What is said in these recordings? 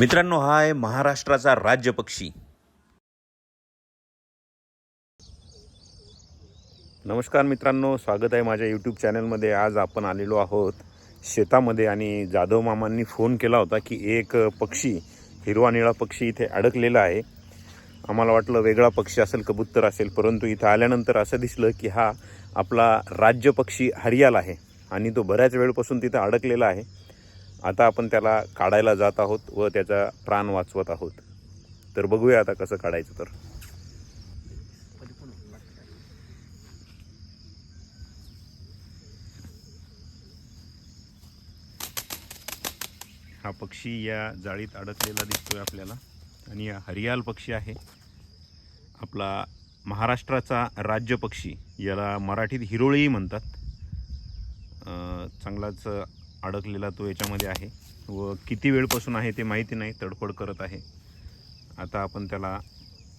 मित्रांनो हा आहे महाराष्ट्राचा राज्य पक्षी नमस्कार मित्रांनो स्वागत आहे माझ्या यूट्यूब चॅनलमध्ये आज आपण आलेलो आहोत शेतामध्ये आणि जाधव मामांनी फोन केला होता की एक पक्षी हिरवा निळा पक्षी इथे अडकलेला आहे. आम्हाला वाटलं वेगळा पक्षी असेल कबूतर असेल परंतु इथं आल्यानंतर असं दिसलं की हा आपला राज्य पक्षी हरियाल आहे आणि तो बऱ्याच वेळपासून तिथं अडकलेला आहे. आता आपण त्याला काढायला जात आहोत व त्याचा प्राण वाचवत आहोत. तर बघूया आता कसं काढायचं तर. हा पक्षी या जाळीत अडकलेला दिसतोय आपल्याला. आणि हा हरियाल पक्षी आहे. आपला महाराष्ट्राचा राज्य पक्षी याला मराठीत हिरोळीही म्हणतात. चांगलाच अडकलेला तो याच्यामध्ये आहे व किती वेळपासून आहे ते माहिती नाही तडफड करत आहे. आता आपण त्याला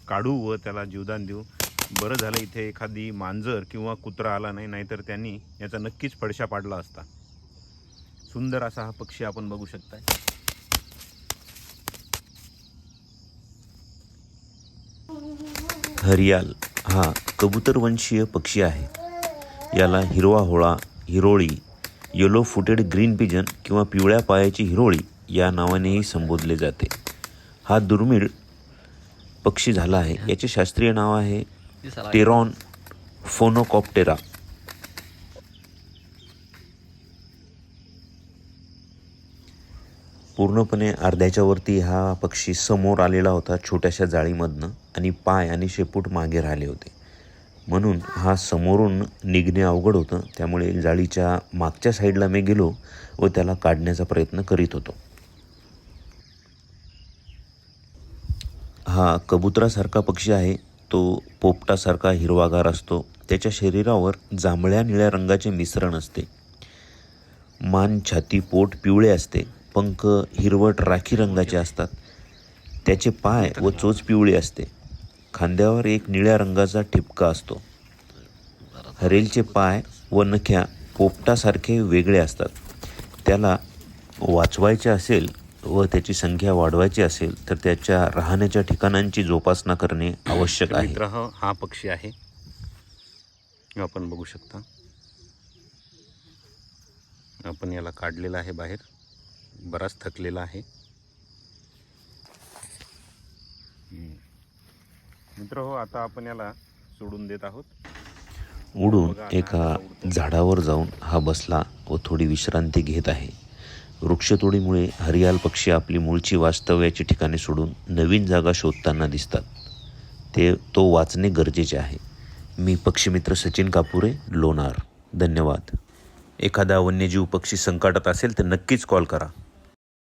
काढू व त्याला जीवदान देऊ. बरं झालं इथे एखादी मांजर किंवा कुत्रा आला नाही नाहीतर त्यांनी याचा नक्कीच फडशा पाडला असता. सुंदर असा हा पक्षी आपण बघू शकताय. हरियाल हा कबूतरवंशीय पक्षी आहे. याला हिरवा होळा हिरोळी येलो फुटेड ग्रीन पिजन किंवा पिवळ्या पायाची हिरोळी या नावानेही संबोधले जाते. हा दुर्मिळ पक्षी झाला आहे. याचे शास्त्रीय नाव आहे टेरॉन फोनोकॉप्टेरा. पूर्णपणे अर्ध्याच्या वरती हा पक्षी समोर आलेला होता छोट्याशा जाळीमधनं आणि पाय आणि शेपूट मागे राहिले होते. म्हणून हा समोरून निघणे अवघड होतं. त्यामुळे जाळीच्या मागच्या साईडला मी गेलो व त्याला काढण्याचा प्रयत्न करीत होतो. हा कबुतरासारखा पक्षी आहे. तो पोपटासारखा हिरवागार असतो. त्याच्या शरीरावर जांभळ्या निळ्या रंगाचे मिश्रण असते. मान छाती पोट पिवळे असते. पंख हिरवट राखी रंगाचे असतात. त्याचे पाय व चोच पिवळी असते. खांद्यावर एक निळ्या रंगाचा ठिपका असतो. हरेलचे पाय व नख्या पोपटासारखे वेगळे असतात. त्याला वाचवायचे असेल व त्याची संख्या वाढवायची असेल तर त्याच्या राहण्याच्या ठिकाणांची जोपासना करणे आवश्यक आहे. मित्र हा पक्षी आहे. आपण बघू शकता. आपण याला काढलेला आहे बाहेर. बराच थकलेला आहे. मित्र हो आता आपण याला सोडून देत आहोत. उडून एका झाडावर जाऊन हा बसला व थोडी विश्रांती घेत आहे. वृक्षतोडीमुळे हरियाल पक्षी आपली मूळची वास्तव्याची ठिकाणे सोडून नवीन जागा शोधताना दिसतात. ते तो वाचणे गरजेचे आहे. मी पक्षीमित्र सचिन कापुरे लोणार. धन्यवाद. एखादा वन्यजीव पक्षी संकटात असेल तर नक्कीच कॉल करा.